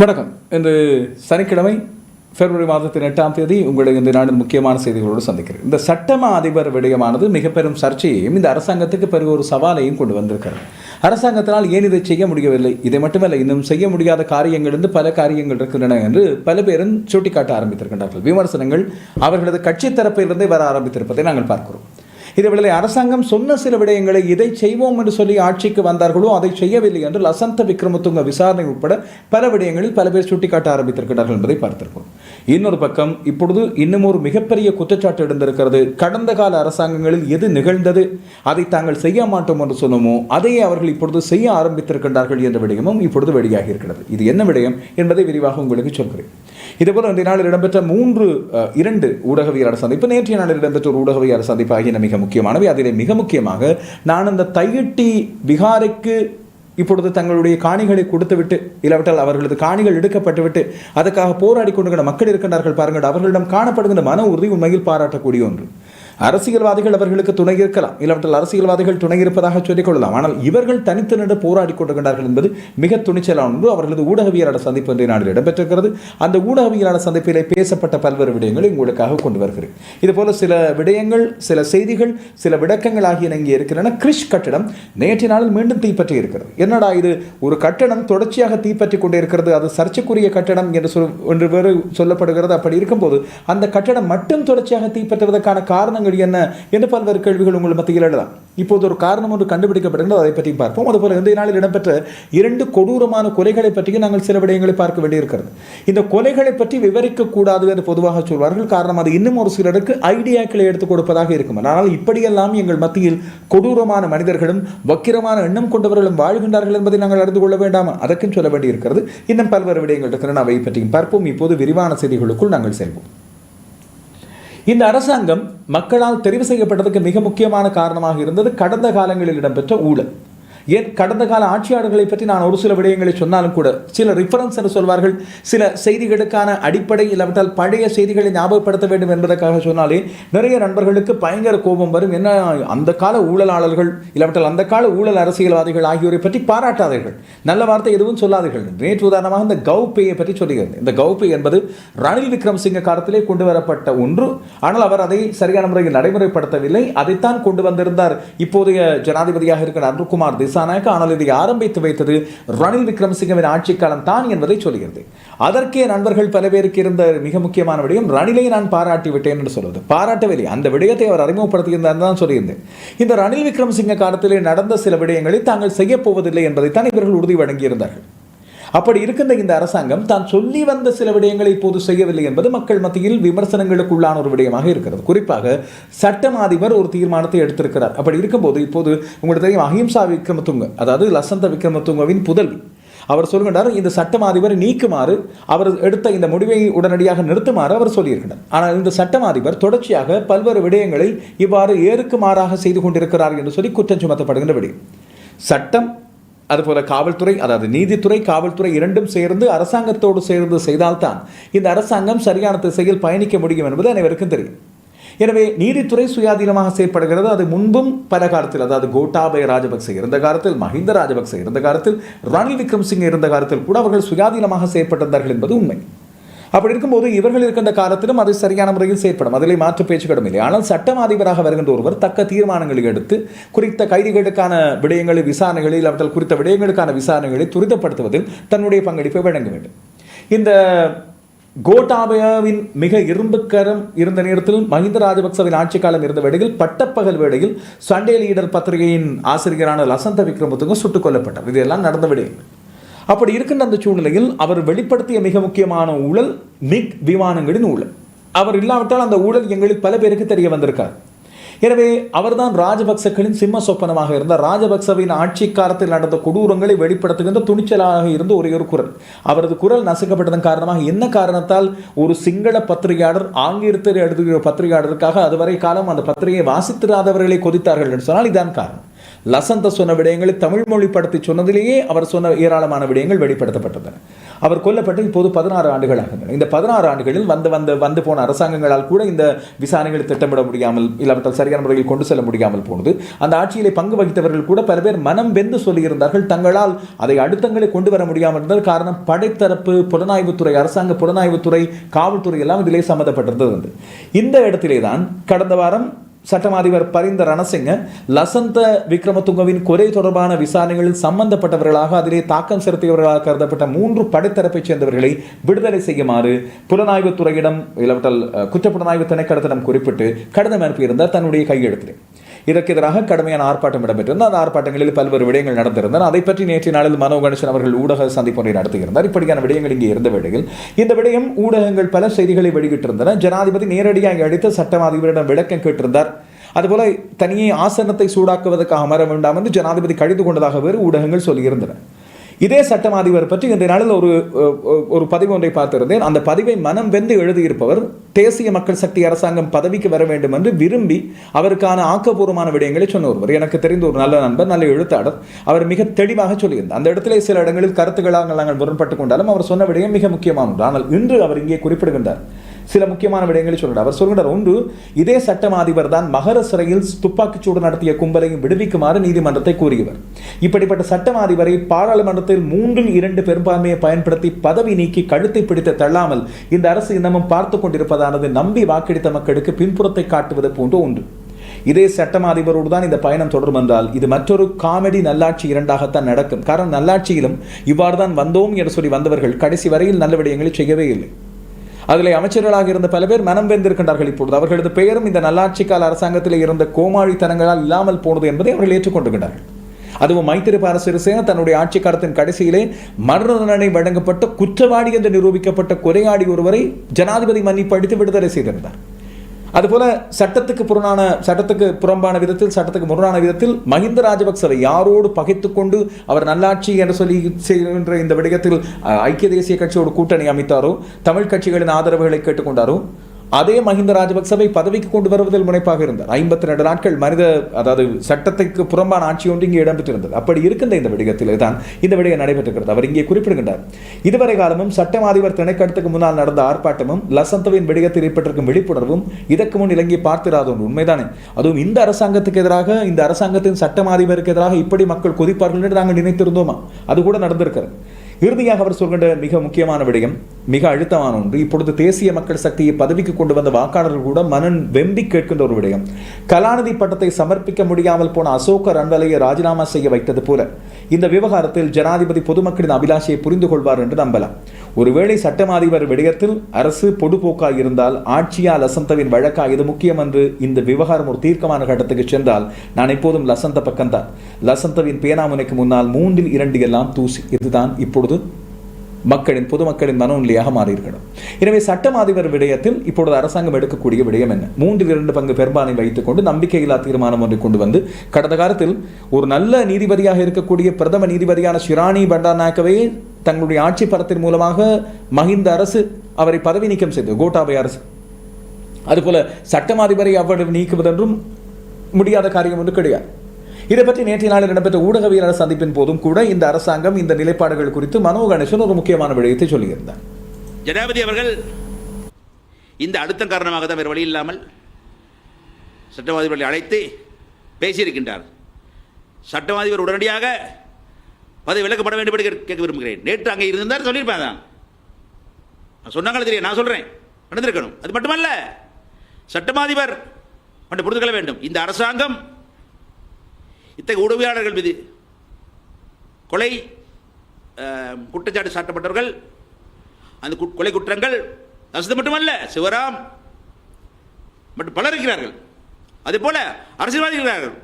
வணக்கம். இன்று சனிக்கிழமை பிப்ரவரி மாதத்தின் எட்டாம் தேதி உங்களை இந்த நாளின் முக்கியமான செய்திகளோடு சந்திக்கிறேன். இந்த சட்டமா அதிபர் விடயமானது மிக பெரும் சர்ச்சையையும் இந்த அரசாங்கத்துக்கு பெரிய ஒரு சவாலையும் கொண்டு வந்திருக்கிறது. அரசாங்கத்தினால் ஏன் இதை செய்ய முடியவில்லை? இதை மட்டுமல்ல இன்னும் செய்ய முடியாத காரியங்கள் இருந்து பல காரியங்கள் இருக்கின்றன என்று பல பேரும் சுட்டிக்காட்ட ஆரம்பித்திருக்கின்றார்கள். விமர்சனங்கள் அவர்களது கட்சி தரப்பிலிருந்தே வர ஆரம்பித்திருப்பதை நாங்கள் பார்க்கிறோம். இதேவேளை அரசாங்கம் சொன்ன சில விடயங்களை இதை செய்வோம் என்று சொல்லி ஆட்சிக்கு வந்தார்களோ அதை செய்யவில்லை என்று லசந்த விக்ரமதுங்க விசாரணை உட்பட பல விடயங்களில் பல பேர் சுட்டிக்காட்ட ஆரம்பித்திருக்கிறார்கள் என்பதை பார்த்திருக்கிறோம் இன்னொரு பக்கம் இப்பொழுது இன்னும் ஒரு மிகப்பெரிய குற்றச்சாட்டு எழுந்திருக்கிறது. கடந்த கால அரசாங்கங்களில் எது நிகழ்ந்தது? அதை தாங்கள் செய்ய மாட்டோம் என்று சொன்னோமோ அதையே அவர்கள் இப்பொழுது செய்ய ஆரம்பித்திருக்கின்றார்கள் என்ற விடயமும் இப்பொழுது வெளியாகி இருக்கிறது. இது என்ன விடயம்? என்பதை விரிவாக உங்களுக்கு சொல்கிறேன். இதேபோல் இன்றைய நாளில் இடம்பெற்ற மூன்று இரண்டு ஊடகவியலாளர் சந்திப்பு நேற்றைய நாளில் இடம்பெற்ற ஒரு ஊடகவியலாளர் சந்திப்பு ஆகியன மிக முக்கியமானவை அதிலே மிக முக்கியமாக நான் இந்த தையிட்டி விகாரைக்கு இப்பொழுது தங்களுடைய காணிகளை கொடுத்துவிட்டு இல்லாவிட்டால் அவர்களது காணிகள் எடுக்கப்பட்டுவிட்டு அதற்காக போராடி கொண்டுகிற மக்கள் இருக்கின்றார்கள் பாருங்கள் அவர்களிடம் காணப்படுகின்ற மன உறுதி உண்மையில் பாராட்டக்கூடிய ஒன்று. அரசியல்வாதிகள் அவர்களுக்கு துணை இருக்கலாம். இல்லாவிட்டால் அரசியல்வாதிகள் துணை இருப்பதாக சொல்லிக்கொள்ளலாம். ஆனால் இவர்கள் தனித்து நின்று போராடி கொண்டிருக்கிறார்கள் என்பது மிக துணிச்சலான ஒன்று. அவர்களது ஊடகவியலாளர் சந்திப்பு இன்றைய நாளில் இடம்பெற்றிருக்கிறது. அந்த ஊடகவியலாளர் சந்திப்பிலே பேசப்பட்ட பல்வேறு விடயங்களை உங்களுக்காக கொண்டு வருகிறேன். இதுபோல சில விடயங்கள் சில செய்திகள் சில விளக்கங்கள் ஆகியன இங்கே இருக்கின்றன. கிறிஷ் கட்டடம் நேற்றைய நாளில் மீண்டும் தீப்பற்றி இருக்கிறது. என்னடா இது? ஒரு கட்டடம் தொடர்ச்சியாக தீப்பற்றி கொண்டே இருக்கிறது அது சர்ச்சைக்குரிய கட்டடம் என்று சொல் என்று வேறு சொல்லப்படுகிறது. அப்படி இருக்கும்போது அந்த கட்டடம் மட்டும் தொடர்ச்சியாக தீப்பற்றுவதற்கான காரணங்கள் என்ன என்று பல்வேறு கேள்விகள் உங்கள் மத்தியில் எழலாம் இப்போது ஒரு காரணம் ஒன்று கண்டுபிடிக்கப்படுகிறது அதை பற்றி பார்ப்போம். அதுபோல் இன்றைய நாளில் இடம்பெற்ற இரண்டு கொடூரமான கொலைகளை பற்றியும் நாங்கள் சில விடயங்களை பார்க்க வேண்டியிருக்கிறது. இந்த கொலைகளை பற்றி விவரிக்கக்கூடாது என்று பொதுவாக சொல்வார்கள். காரணம் அது இன்னும் ஒரு சிலருக்கு ஐடியாக்களை எடுத்துக் கொடுப்பதாக இருக்கும் ஆனால் இப்படியெல்லாம் எங்கள் மத்தியில் கொடூரமான மனிதர்களும் வக்கிரமான எண்ணம் கொண்டவர்களும் வாழ்கின்றார்கள் என்பதை நாங்கள் அறிந்து கொள்ள வேண்டாமா? அதற்கும் சொல்ல வேண்டியிருக்கிறது. இன்னும் பல்வேறு விடயங்கள் இருக்கின்றன அவை பற்றியும் பார்ப்போம். இப்போது விரிவான செய்திகளுக்குள் நாங்கள் செல்வோம். இந்த அரசாங்கம் மக்களால் தெரிவு செய்யப்பட்டதுக்கு மிக முக்கியமான காரணமாக இருந்தது கடந்த காலங்களில் இடம்பெற்ற ஊழல். ஏன் கடந்த கால ஆட்சியாளர்களை பற்றி நான் ஒரு சில விடயங்களை சொன்னாலும் கூட சில ரிஃபரன்ஸ் என்று சொல்வார்கள் சில செய்திகளுக்கான அடிப்படை இல்லாவிட்டால் பழைய செய்திகளை ஞாபகப்படுத்த வேண்டும் என்பதற்காக சொன்னாலே நிறைய நண்பர்களுக்கு பயங்கர கோபம் வரும். என்ன அந்த கால ஊழலாளர்கள் இல்லாவிட்டால் அந்த கால ஊழல் அரசியல்வாதிகள் ஆகியோரை பற்றி பாராட்டாதீர்கள். நல்ல வார்த்தை எதுவும் சொல்லாதீர்கள். நேற்று உதாரணமாக இந்த கௌபேயை பற்றி சொல்லுகிறது இந்த கௌபே என்பது ரணில் விக்ரம்சிங்க காலத்திலே கொண்டு வரப்பட்ட ஒன்று. ஆனால் அவர் அதை சரியான முறையில் நடைமுறைப்படுத்தவில்லை. அதைத்தான் கொண்டு வந்திருந்தார். இப்போதைய ஜனாதிபதியாக இருக்கிற அருண்குமார் திசாநாயக் ஆனால் இதை ஆரம்பித்து வைத்தது ரணில் விக்ரமசிங்கவின் ஆட்சி காலம் தான் என்பதை சொல்கிறது. அதற்கே நண்பர்கள் பல பேருக்கு இருந்த மிக முக்கியமான விடயம் ரணிலை நான் பாராட்டி விட்டேன் என்று சொல்வது. பாராட்டவில்லை. அந்த விடயத்தை அவர் அறிமுகப்படுத்தியிருந்தார் தான் சொல்லியிருந்தேன். இந்த ரணில் விக்ரமசிங்க காலத்திலே நடந்த சில விடயங்களை தாங்கள் செய்யப்போவதில்லை என்பதைத்தான் இவர்கள் உறுதி வழங்கியிருந்தார்கள். அப்படி இருக்கின்ற இந்த அரசாங்கம் தான் சொல்லி வந்த சில விடயங்களை இப்போது செய்யவில்லை என்பது மக்கள் மத்தியில் விமர்சனங்களுக்குள்ளான ஒரு விடயமாக இருக்கிறது. குறிப்பாக சட்டம் அதிபர் ஒரு தீர்மானத்தை எடுத்திருக்கிறார். அப்படி இருக்கும்போது இப்போது உங்களுக்கு தெரியும் அஹிம்சா விக்ரமதுங்க அதாவது லசந்த விக்ரமதுங்கவின் புதல்வி அவர் சொல்கின்றார் இந்த சட்டம் அதிபரை நீக்குமாறு அவர் எடுத்த இந்த முடிவை உடனடியாக நிறுத்துமாறு அவர் சொல்லியிருக்கிறார். ஆனால் இந்த சட்டம் அதிபர் தொடர்ச்சியாக பல்வேறு விடயங்களை இவ்வாறு ஏறுக்கு மாறாக செய்து கொண்டிருக்கிறார் என்று சொல்லி குற்றம் சுமத்தப்படுகின்ற விடயம். சட்டம் அதுபோல காவல்துறை அதாவது நீதித்துறை காவல்துறை இரண்டும் சேர்ந்து அரசாங்கத்தோடு சேர்ந்து செய்தால்தான் இந்த அரசாங்கம் சரியான திசையில் பயணிக்க முடியும் என்பது அனைவருக்கும் தெரியும். எனவே நீதித்துறை சுயாதீனமாக செயற்படுகிறது. அது முன்பும் பல காலத்தில் அதாவது கோட்டாபய ராஜபக்சே இருந்த காலத்தில் மஹிந்த ராஜபக்சே இருந்த காலத்தில் ரணில் விக்ரம்சிங்கே இருந்த காலத்தில் கூட அவர்கள் சுயாதீனமாக செயற்பட்டிருந்தார்கள் என்பது உண்மை. அப்படி இருக்கும்போது இவர்கள் இருக்கின்ற காலத்திலும் அது சரியான முறையில் செயற்படும். அதிலே மாற்று பேச்சுக்கிடம் இல்லை. ஆனால் சட்டம் அதிபராக வருகின்ற ஒருவர் தக்க தீர்மானங்களை எடுத்து குறித்த கைதிகளுக்கான விடயங்களை விசாரணைகளில் அவர்கள் குறித்த விடயங்களுக்கான விசாரணைகளை துரிதப்படுத்துவதில் தன்னுடைய பங்களிப்பை வழங்க வேண்டும். இந்த கோட்டாபயாவின் மிக இரும்புக்கரம் இருந்த நேரத்தில் மஹிந்த ராஜபக்சவின் ஆட்சி காலம் இருந்த வேளையில் பட்டப்பகல் வேளையில் சண்டே லீடர் பத்திரிகையின் ஆசிரியரான லசந்த விக்ரமத்துக்கும் சுட்டுக் கொல்லப்பட்டார். இதெல்லாம் நடந்த விடயங்கள். அப்படி இருக்கின்ற அந்த சூழ்நிலையில் அவர் வெளிப்படுத்திய மிக முக்கியமான ஊழல் மிக் விமானங்களின் ஊழல். அவர் இல்லாவிட்டால் அந்த ஊழல் எங்களில் பல பேருக்கு தெரிய வந்திருக்கார் எனவே அவர்தான் ராஜபக்சக்களின் சிம்ம சொப்பனமாக இருந்தார். ராஜபக்சவின் ஆட்சி காலத்தில் நடந்த கொடூரங்களை வெளிப்படுத்துகின்ற துணிச்சலாக இருந்த ஒரே ஒரு குரல். அவரது குரல் நசுக்கப்பட்டதன் காரணமாக என்ன காரணத்தால் ஒரு சிங்கள பத்திரிகையாளர் ஆங்கிலத்தில் எழுதுகிற பத்திரிகையாளருக்காக அதுவரை காலம் அந்த பத்திரிகையை வாசித்திராதவர்களை கொதித்தார்கள் என்று சொன்னால் இதான் காரணம். லசந்த சொன்ன விடயங்களை தமிழ் படத்தை சொன்னதிலேயே அவர் சொன்ன ஏராளமான விடயங்கள் வெளிப்படுத்தப்பட்டன. அவர் கொல்லப்பட்டு இப்போது பதினாறு ஆண்டுகள் ஆகின்றன. இந்த பதினாறு ஆண்டுகளில் வந்து வந்து வந்து போன அரசாங்கங்களால் கூட இந்த விசாரணைகளை திட்டமிட முடியாமல் இல்லாவிட்டால் சரியான முறையில் கொண்டு செல்ல முடியாமல் போனது. அந்த ஆட்சியிலே பங்கு வகித்தவர்கள் கூட பல பேர் மனம் வெந்து சொல்லியிருந்தார்கள். தங்களால் அதை அடுத்தங்களை கொண்டு வர முடியாமல் இருந்தது. காரணம் படைத்தரப்பு புலனாய்வுத்துறை அரசாங்க புலனாய்வுத்துறை காவல்துறை எல்லாம் இதிலே சம்மந்தப்பட்டிருந்தது. இந்த இடத்திலே தான் கடந்த வாரம் சட்டமாதிபர் பரிந்த ரணசிங்க லசந்த விக்ரமதுங்கவின் கொலை தொடர்பான விசாரணைகளில் சம்பந்தப்பட்டவர்களாக அதிலே தாக்கம் செலுத்தியவர்களாக கருதப்பட்ட மூன்று படைத்தரப்பைச் சேர்ந்தவர்களை விடுதலை செய்யுமாறு புலனாய்வுத் துறையிடம் இல்லாவிட்டால் குற்றப்புலனாய்வு திணைக்களத்திடம் குறிப்பிட்டு கடிதம் அனுப்பியிருந்தார். தன்னுடைய கையெழுத்திலே. இதற்கு எதிராக கடுமையான ஆர்ப்பாட்டம் இடம்பெற்றிருந்தது. அந்த ஆர்ப்பாட்டங்களில் பல்வேறு விடயங்கள் நடந்திருந்தன. அதை பற்றி நேற்றைய நாளில் மனோ கணேசன் அவர்கள் ஊடக சந்திப்பு ஒன்றை நடத்தியிருந்தார் இப்படியான விடயங்கள் இங்கே இருந்த வேளையில் இந்த விடயம் ஊடகங்கள் பல செய்திகளை வெளியிட்டிருந்தன. ஜனாதிபதி நேரடியாக அழைத்து சட்டம் அதிபரிடம் விளக்கம் கேட்டிருந்தார். அதுபோல தனியே ஆசனத்தை சூடாக்குவதற்காக அமர வேண்டாம் என்று ஜனாதிபதி கழித்து கொண்டதாக வேறு ஊடகங்கள் சொல்லியிருந்தன. இதே சட்டம் அதிபர் பற்றி இன்றைய நாளில் ஒரு ஒரு பதிவு ஒன்றை பார்த்திருந்தேன். அந்த பதிவை மனம் வெந்து எழுதியிருப்பவர் தேசிய மக்கள் சக்தி அரசாங்கம் பதவிக்கு வர வேண்டும் என்று விரும்பி அவருக்கான ஆக்கப்பூர்வமான விடயங்களை சொன்ன ஒருவர். எனக்கு தெரிந்த ஒரு நல்ல நண்பர் நல்ல எழுத்தாளர். அவர் மிக தெளிவாக சொல்லியிருந்தார். அந்த இடத்திலே சில இடங்களில் கருத்துக்களாக நாங்கள் முரண்பட்டு கொண்டாலும் அவர் சொன்ன விடயம் மிக முக்கியமானது. ஆனால் இன்று அவர் இங்கே குறிப்பிடுகின்றார். சில முக்கியமான விடயங்களை சொல்கிறார் அவர் சொல்கிறார் ஒன்று இதே சட்டம் அதிபர் தான் மகர சிறையில் துப்பாக்கிச்சூடு நடத்திய கும்பலையும் விடுவிக்குமாறு நீதிமன்றத்தை கூறியவர். இப்படிப்பட்ட சட்டம் அதிபரை பாராளுமன்றத்தில் மூன்றில் இரண்டு பெரும்பான்மையை பயன்படுத்தி பதவி நீக்கி கழுத்தை பிடித்து தள்ளாமல் இந்த அரசு இன்னமும் பார்த்து கொண்டிருப்பதானது நம்பி வாக்களித்த மக்களுக்கு பின்புறத்தை காட்டுவது போன்ற ஒன்று. இதே சட்டம் அதிபரோடு தான் இந்த பயணம் தொடரும் என்றால் இது மற்றொரு காமெடி நல்லாட்சி இரண்டாகத்தான் நடக்கும். காரணம் நல்லாட்சியிலும் இவ்வாறு தான் வந்தோம் என்று சொல்லி வந்தவர்கள் கடைசி வரையில் நல்ல விடயங்களை செய்யவே இல்லை. அதில் அமைச்சர்களாக இருந்த பல பேர் மனம் வெந்திருக்கின்றார்கள். இப்பொழுது அவர்களது பெயரும் இந்த நல்லாட்சி கால அரசாங்கத்தில் இருந்த கோமாளித்தனங்களால் இல்லாமல் போனது என்பதை அவர்கள் ஏற்றுக்கொண்டிருக்கிறார்கள் அதுவும் மைத்திரிபால சிறிசேன தன்னுடைய ஆட்சி காலத்தின் கடைசியிலே மரண தண்டனை வழங்கப்பட்ட குற்றவாளி என்று நிரூபிக்கப்பட்ட கொலையாடி ஒருவரை ஜனாதிபதி மன்னிப்பு அடித்து விடுதலை செய்திருந்தார். அதுபோல சட்டத்துக்கு புறனான சட்டத்துக்கு புறம்பான விதத்தில் சட்டத்துக்கு முரணான விதத்தில் மஹிந்த ராஜபக்சவை யாரோடு பகைத்துக் கொண்டு அவர் நல்லாட்சி என்று சொல்லி செய்கின்ற இந்த விடயத்தில் ஐக்கிய தேசிய கட்சியோடு கூட்டணி அமைத்தாரோ தமிழ் கட்சிகளின் ஆதரவுகளை கேட்டுக்கொண்டாரோ அதே மஹிந்த ராஜபக்சவை பதவிக்கு கொண்டு வருவதில் முனைப்பாக இருந்தார். ஐம்பத்தி ரெண்டு நாட்கள் மனித அதாவது சட்டத்துக்கு புறம்பான ஆட்சி ஒன்று இங்கே இடம்பெற்றிருந்தது. அப்படி இருக்கின்ற இந்த விடயத்திலே தான் இந்த விடயம் நடைபெற்றிருக்கிறது. அவர் இங்கே குறிப்பிடுகின்றார். இதுவரை காலமும் சட்டம் அதிபர் முன்னால் நடந்த ஆர்ப்பாட்டமும் லசந்தவின் விடயத்தில் ஏற்பட்டிருக்கும் விழிப்புணர்வும் இதற்கு முன் இலங்கை பார்த்திராத ஒன்று உண்மைதானே? அதுவும் இந்த அரசாங்கத்துக்கு எதிராக இந்த அரசாங்கத்தின் சட்டம் அதிபருக்கு எதிராக இப்படி மக்கள் கொதிப்பார்கள் என்று நாங்கள் நினைத்திருந்தோமா? அது கூட நடந்திருக்கிறது. இறுதியாக அவர் சொல்கின்ற மிக முக்கியமான விடயம் மிக அழுத்தமான ஒன்று. இப்பொழுது தேசிய மக்கள் சக்தியை பதவிக்கு கொண்டு வந்த வாக்காளர்கள் கூட மனன் வெம்பி கேட்கின்ற ஒரு விடயம். கலாநிதி பட்டத்தை சமர்ப்பிக்க முடியாமல் போன அசோக ரன்வலையை ராஜினாமா செய்ய வைத்தது போல. இந்த விவகாரத்தில் ஜனாதிபதி பொதுமக்களின் அபிலாஷையை புரிந்து கொள்வார் என்று நம்பலாம். ஒருவேளை சட்டமாதிபர் விடயத்தில் அரசு பொடுபோக்காய் இருந்தால் ஆட்சியா லசந்தவின் வழக்கா இது முக்கியம் என்று இந்த விவகாரம் ஒரு தீர்க்கமான கட்டத்துக்கு சென்றால் நான் எப்போதும் லசந்த பக்கம்தான். லசந்தவின் பேனாமுனைக்கு முன்னால் மூன்றில் இரண்டு எல்லாம் தூசி. இதுதான் இப்பொழுது மக்களின் பொதுமக்களின் மனநிலையாக மாறியிருக்கணும். எனவே சட்டம் அதிபர் விடயத்தில் இப்பொழுது அரசாங்கம் எடுக்கக்கூடிய விடயம் என்ன? மூன்றில் இரண்டு பங்கு பெரும்பான்மை வைத்துக் கொண்டு நம்பிக்கையில்லா தீர்மானம் ஒன்றை கொண்டு வந்து கடந்த காலத்தில் ஒரு நல்ல நீதிபதியாக இருக்கக்கூடிய பிரதம நீதிபதியான ஷிராணி பண்டாநாயக்கவே தங்களுடைய ஆட்சி பரத்தின் மூலமாக மஹிந்த அரசு அவரை பதவி நீக்கம் செய்தது கோட்டாபய அரசு. அதுபோல சட்டம் அதிபரை அவ்வளவு நீக்குவதென்றும் முடியாத காரியம் ஒன்று கிடையாது. இதை பற்றி நேற்றைய நாளில் இடம்பெற்ற ஊடகவியலாளர் சந்திப்பின் போதும் கூட இந்த அரசாங்கம் இந்த நிலைப்பாடுகள் குறித்து மனோ கணேசன் ஒரு முக்கியமான விடயத்தை சொல்லியிருந்தார். ஜனாதிபதி அவர்கள் இந்த அழுத்தம் காரணமாக தான் வேறு வழி இல்லாமல் சட்டவாதிபர்களை அழைத்து பேசியிருக்கின்றார். சட்டவாதிபர் உடனடியாக பதவி விலக்கப்பட வேண்டும் என்று கேட்க விரும்புகிறேன். நேற்று அங்கே இருந்தார் சொல்லியிருப்பேன் தான் சொன்னாங்களே தெரியும் நான் சொல்கிறேன் நடந்திருக்கணும். அது மட்டுமல்ல சட்டமாதிபர் மட்டும் புரிந்து கொள்ள வேண்டும். இந்த அரசாங்கம் இத்தகைய உதவியாளர்கள் மீது கொலை குற்றச்சாட்டு சாட்டப்பட்டவர்கள் அந்த கொலை குற்றங்கள் அசது மட்டுமல்ல சிவராம் மற்றும் பலர் இருக்கிறார்கள். அதே போல அரசியல்வாதிகள் இருக்கிறார்கள்.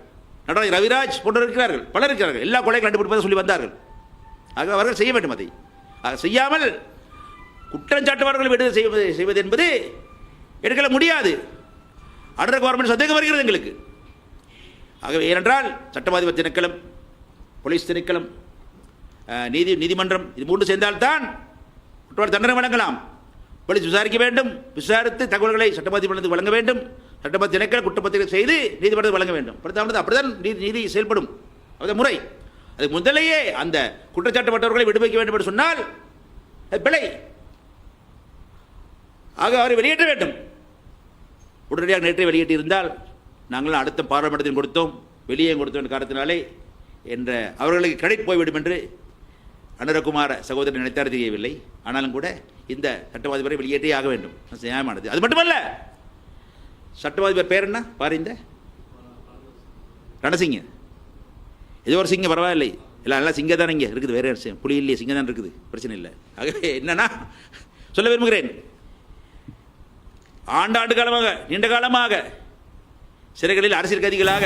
நடராஜ் ரவிராஜ் போன்றவர் இருக்கிறார்கள். பலர் இருக்கிறார்கள். எல்லா கொலை கண்டுபிடிப்பதை சொல்லி வந்தார்கள். ஆக அவர்கள் செய்ய வேண்டும் அதை. ஆக செய்யாமல் குற்றஞ்சாட்டுவார்கள் விடுதலை செய்வது செய்வது என்பது எடுக்கல முடியாது. அடுத்த கவர்மெண்ட் சந்தேகம் வருகிறது எங்களுக்கு. ஆகவே ஏனென்றால் சட்டவாதிபர் திணைக்களம் போலீஸ் திணைக்களம் நீதி நீதிமன்றம் இது மூன்று சேர்ந்தால்தான் குற்றவாளி தண்டனை வழங்கலாம். போலீஸ் விசாரிக்க வேண்டும் விசாரித்து தகவல்களை சட்டமன்றத்துக்கு வழங்க வேண்டும் சட்டமன்ற திணைக்கள குற்றப்பத்திரிகை செய்து நீதிமன்றத்தில் வழங்க வேண்டும். அப்படித்தான் அப்படிதான் நீதி நீதி செயல்படும். அது முறை. அது முதலையே அந்த குற்றச்சாட்டப்பட்டவர்களை விடுவிக்க வேண்டும் என்று சொன்னால் பிழை. ஆக அவரை வெளியேற்ற வேண்டும். உடனடியாக நேற்றை வெளியிட்டு நாங்களும் அடுத்த பாராளுமன்றத்தில் கொடுத்தோம் வெளியே கொடுத்தோம் என்ற காரணத்தினாலே என்ற அவர்களுக்கு கிரெடிட் போய்விடும் என்று அனுரகுமார சகோதரன் நினைத்தார் தெரியவில்லை. ஆனாலும் கூட இந்த சட்டவாதிபரை வெளியேற்றே ஆக வேண்டும். அது நியாயமானது. அது மட்டுமல்ல சட்டவாதி பேர் என்ன? பாரு இந்த? ரணசிங்க. ஏதோ ஒரு சிங்கம் பரவாயில்லை. எல்லாம் எல்லாம் சிங்க தானே இங்கே இருக்குது. வேற விஷயம். புலி இல்லையே சிங்க தான் இருக்குது. பிரச்சனை இல்லை. ஆகவே என்னன்னா சொல்ல விரும்புகிறேன். ஆண்டாண்டு காலமாக நீண்ட காலமாக சிறைகளில் அரசியல் கைதிகளாக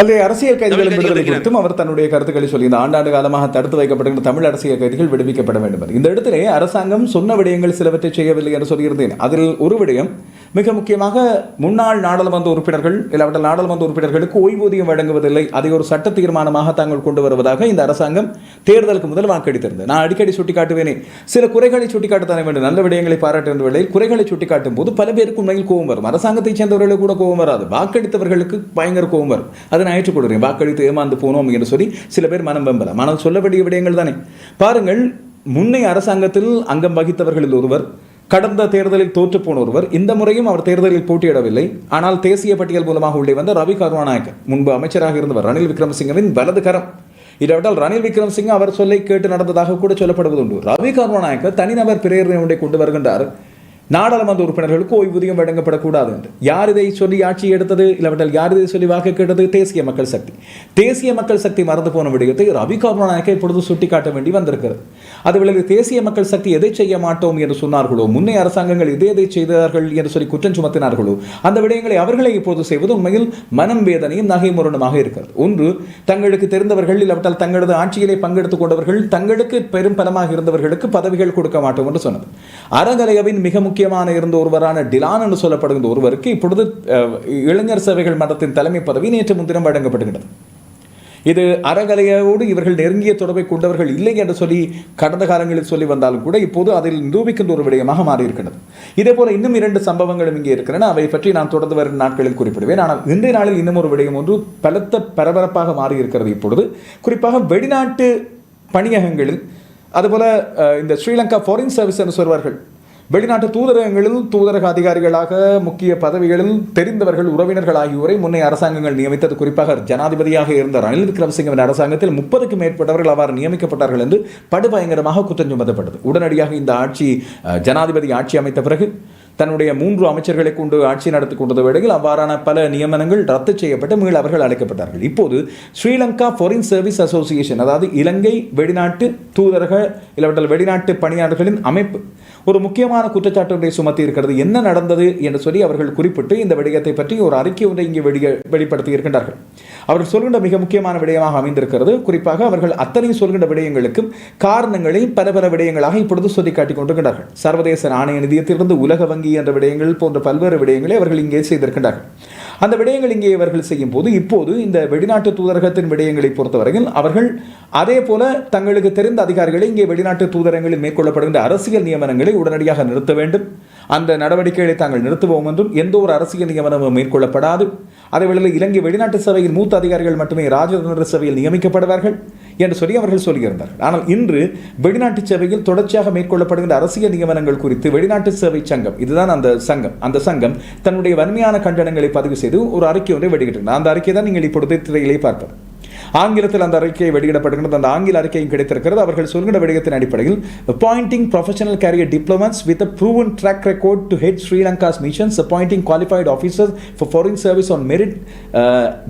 அல்லது அரசியல் கைதிகள் விடுதலை குறித்தும் அவர் தன்னுடைய கருத்துக்களை சொல்லி இந்த ஆண்டாண்டு காலமாக தடுத்து வைக்கப்படுகின்ற தமிழ் அரசியல் கைதிகள் விடுவிக்கப்பட வேண்டும். இந்த இடத்திலே அரசாங்கம் சொன்ன விடயங்கள் சிலவற்றை செய்யவில்லை என்று சொல்லியிருந்தேன் அதில் ஒரு விடயம் மிக முக்கியமாக முன்னாள் நாடாளுமன்ற உறுப்பினர்கள் இல்லாவிட்டால் நாடாளுமன்ற உறுப்பினர்களுக்கு ஓய்வூதியம் வழங்குவதில்லை. அதை ஒரு சட்ட தீர்மானமாக தாங்கள் கொண்டு வருவதாக இந்த அரசாங்கம் தேர்தலுக்கு முதல் வாக்களித்திருந்தது நான் அடிக்கடி சுட்டிக்காட்டுவேனே சில குறைகளை சுட்டிக்காட்டத்தானே வேண்டும். நல்ல விடயங்களை பாராட்டுகின்ற வேளையில் குறைகளை சுட்டிக்காட்டும் போது பல பேருக்கு உண்மையில் கோபம் வரும். அரசாங்கத்தைச் சேர்ந்தவர்களுக்கு கூட கோபம் வராது. வாக்களித்தவர்களுக்கு பயங்கர கோபம் வரும். அதை நான் ஏற்றுக்கொள்கிறேன். வாக்களித்து ஏமாந்து போனோம் என்று சொல்லி சில பேர் மனம் வெம்பலாம். ஆனால் சொல்ல வேண்டிய விடயங்கள் தானே. பாருங்கள் முன்னைய அரசாங்கத்தில் அங்கம் வகித்தவர்களில் ஒருவர் கடந்த தேர்தலில் தோற்றுப்போன ஒருவர் இந்த முறையும் அவர் தேர்தலில் போட்டியிடவில்லை. ஆனால் தேசிய பட்டியல் மூலமாக உள்ளே வந்த ரவி கருணாநாயக் முன்பு அமைச்சராக இருந்தவர் ரணில் விக்ரமசிங்கவின் வலது கரம். இதைவிட்டால் ரணில் விக்ரமசிங்க அவர் சொல்லை கேட்டு நடந்ததாக கூட சொல்லப்படுவது உண்டு ரவி கருணாநாயக்க தனிநபர் பிரேரணை ஒன்றை கொண்டு வருகின்றார். நாடாளுமன்ற உறுப்பினர்களுக்கு ஓய்வூதியம் வழங்கப்படக்கூடாது என்று யார் இதை சொல்லி ஆட்சி எடுத்தது? இல்லாவிட்டால் யார் இதை சொல்லி வாக்கு கேட்டது? தேசிய மக்கள் சக்தி. தேசிய மக்கள் சக்தி மறந்து போன விடயத்தை ரவி கருணாநாயக்க இப்பொழுது சுட்டிக்காட்ட வேண்டி வந்திருக்கிறது. அதுவேளை தேசிய மக்கள் சக்தி எதை செய்ய மாட்டோம் என்று சொன்னார்களோ? முன்னே அரசாங்கங்கள் இதே எதை செய்தார்கள் என்று சொல்லி குற்றம் சுமத்தினார்களோ? அந்த விடயங்களை அவர்களை இப்போது செய்வது உண்மையில் மனம் வேதனையும் நகை நகைமுரணமாக இருக்கிறது. ஒன்று தங்களுக்கு தெரிந்தவர்கள் இல்லாவிட்டால் தங்களது ஆட்சியிலே பங்கெடுத்துக் கொண்டவர்கள் தங்களுக்கு பெரும் பலமாக இருந்தவர்களுக்கு பதவிகள் கொடுக்க மாட்டோம் என்று சொன்னது. அறகலையவின் மிக முக்கியமான இருந்த ஒருவரான டிலான் என்று சொல்லப்படுகின்ற ஒருவருக்கு இப்பொழுது இளைஞர் சேவைகள் மன்றத்தின் தலைமை பதவி நேற்று முன்தினம் வழங்கப்படுகிறது இது அறகலையோடு இவர்கள் நெருங்கிய தொடர்பை கொண்டவர்கள் இல்லை என்று சொல்லி கடந்த காலங்களில் சொல்லி வந்தாலும் கூட இப்போது அதில் நிரூபிக்கின்ற ஒரு விடயமாக மாறியிருக்கிறது இதே போல இன்னும் இரண்டு சம்பவங்களும் இங்கே இருக்கின்றன. அவை பற்றி நான் தொடர்ந்து வரும் நாட்களில் குறிப்பிடுவேன். ஆனால் இன்றைய நாளில் இன்னும் ஒரு விடயம் ஒன்று பலத்த பரபரப்பாக மாறி இருக்கிறது இப்பொழுது. குறிப்பாக வெளிநாட்டு பணியகங்களில் அதுபோல அஹ், இந்த ஸ்ரீலங்கா ஃபாரின் சர்வீஸ் என்று சொல்வார்கள் வெளிநாட்டு தூதரகங்களில் தூதரக அதிகாரிகளாக முக்கிய பதவிகளில் தெரிந்தவர்கள் உறவினர்கள் ஆகியோரை முன்னே அரசாங்கங்கள் நியமித்தது குறிப்பாக ஜனாதிபதியாக இருந்த ரணில் விக்ரமசிங்கவின் அரசாங்கத்தில் முப்பதுக்கும் மேற்பட்டவர்கள் அவ்வாறு நியமிக்கப்பட்டார்கள் என்று படுபயங்கரமாக குற்றம் சுமத்தப்பட்டது. உடனடியாக இந்த ஆட்சி ஜனாதிபதி ஆட்சி அமைத்த பிறகு தன்னுடைய மூன்று அமைச்சர்களை கொண்டு ஆட்சி நடத்தி கொண்டது வேளையில் அவ்வாறான பல நியமனங்கள் ரத்து செய்யப்பட்டு மீள் அவர்கள் அழைக்கப்பட்டார்கள். இப்போது ஸ்ரீலங்கா ஃபாரின் சர்வீஸ் அசோசியேஷன் அதாவது இலங்கை வெளிநாட்டு தூதரக இல்லாவிட்டால் வெளிநாட்டு பணியாளர்களின் அமைப்பு ஒரு முக்கியமான குற்றச்சாட்டு ஒன்றை சுமத்தி இருக்கிறது. என்ன நடந்தது என்று சொல்லி அவர்கள் குறிப்பிட்டு இந்த விடயத்தை பற்றி ஒரு அறிக்கை ஒன்றை இங்கே வெளிய வெளிப்படுத்தி இருக்கின்றார்கள். அவர்கள் சொல்கின்ற மிக முக்கியமான விடயமாக அமைந்திருக்கிறது. குறிப்பாக அவர்கள் அத்தனை சொல்கின்ற விடயங்களுக்கும் காரணங்களை பல பல விடயங்களாக இப்பொழுது சுட்டிக்காட்டி கொண்டிருக்கிறார்கள் சர்வதேச நாணய நிதியத்திலிருந்து உலக வங்கி என்ற விடயங்கள் போன்ற பல்வேறு விடயங்களை அவர்கள் இங்கே செய்திருக்கின்றார்கள். அந்த விடயங்கள் இங்கே இவர்கள் செய்யும் போது இப்போது இந்த வெளிநாட்டு தூதரகத்தின் விடயங்களை பொறுத்தவரையில் அவர்கள் அதே போல தங்களுக்கு தெரிந்த அதிகாரிகளை இங்கே வெளிநாட்டு தூதரகங்களில் மேற்கொள்ளப்படுகின்ற அரசியல் நியமனங்களை உடனடியாக நிறுத்த வேண்டும். அந்த நடவடிக்கைகளை தாங்கள் நிறுத்துவோம் என்றும் எந்த ஒரு அரசியல் நியமனமும் மேற்கொள்ளப்படாது. அதேவேளையில் இலங்கை வெளிநாட்டு சபையின் மூத்த அதிகாரிகள் மட்டுமே ராஜதந்திர சபையில் நியமிக்கப்படுவார்கள். என்று சொல்லி அவர்கள் சொல்லியிருந்தார்கள் ஆனால் இன்று வெளிநாட்டு சேவையில் தொடர்ச்சியாக மேற்கொள்ளப்படுகின்ற அரசியல் நியமனங்கள் குறித்து வெளிநாட்டு சேவை சங்கம் இதுதான் அந்த சங்கம் அந்த சங்கம் தன்னுடைய வன்மையான கண்டனங்களை பதிவு செய்து ஒரு அறிக்கை ஒன்றை வெளியிட்டிருக்கிறது அந்த அறிக்கை தான் நீங்கள் இப்பொழுது திரையிலே பார்ப்பது. ஆங்கிலத்தில் அந்த அறிக்கை வெளியிடப்படுகிறது அந்த ஆங்கில அறிக்கையும் கிடைத்திருக்கிறது. அவர்கள் சொல்கிற விடயத்தின் அடிப்படையில் appointing professional career diplomats with a proven track record to head Sri Lanka's missions appointing appointing officers for foreign service on merit